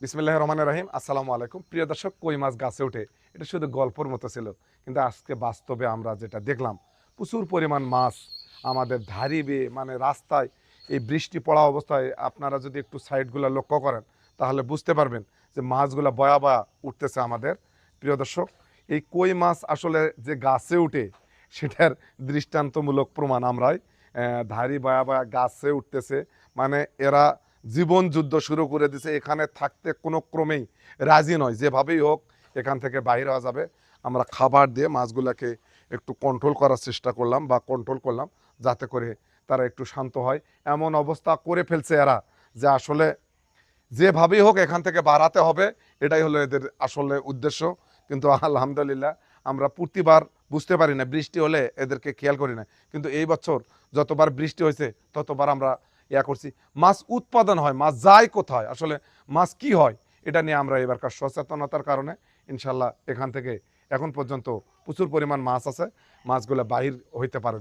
বিসমিল্লাহ রহমান রাহিম, আসসালামু আলাইকুম। প্রিয় দর্শক, কই মাছ গাছে ওঠে এটা শুধু গল্পর মতো ছিল। কিন্তু আজকে বাস্তবে আমরা যেটা দেখলাম, প্রচুর পরিমাণ মাছ আমাদের ধারি বেয়ে মানে রাস্তায় এই বৃষ্টি পড়া অবস্থায় আপনারা যদি একটু সাইডগুলো লক্ষ্য করেন, তাহলে বুঝতে পারবেন যে মাছগুলো বয়া বয়া উঠতেছে আমাদের। প্রিয় দর্শক, এই কই মাছ আসলে যে গাছে উঠে, সেটার দৃষ্টান্তমূলক প্রমাণ আমরাই ধারি বয়া বয়া গাছে উঠতেছে। মানে এরা জীবন যুদ্ধ শুরু করে দিছে। এখানে থাকতে কোনো ক্রমেই রাজি নয়। যেভাবেই হোক, এখান থেকে বাইরে হওয়া যাবে। আমরা খাবার দিয়ে মাছগুলোকে একটু কন্ট্রোল করার চেষ্টা করলাম বা কন্ট্রোল করলাম যাতে করে তারা একটু শান্ত হয়। এমন অবস্থা করে ফেলছে এরা যে আসলে যেভাবেই হোক এখান থেকে বাড়াতে হবে। এটাই হলো এদের আসলে উদ্দেশ্য। কিন্তু আলহামদুলিল্লাহ আমরা প্রতিবার বুঝতে পারি না, বৃষ্টি হলে এদেরকে খেয়াল করি না। কিন্তু এই বছর যতবার বৃষ্টি হয়েছে, ততবার আমরা করছি। মাছ উৎপাদন হয়, মাছ যায় কোথায়? আসলে মাছ কি হয়? এটা নিয়ে আমরা এবারকার সচেতনতার কারণে ইনশাল্লাহ এখান থেকে এখন পর্যন্ত প্রচুর পরিমাণ মাছ আছে। মাছগুলো বাহির হইতে পারে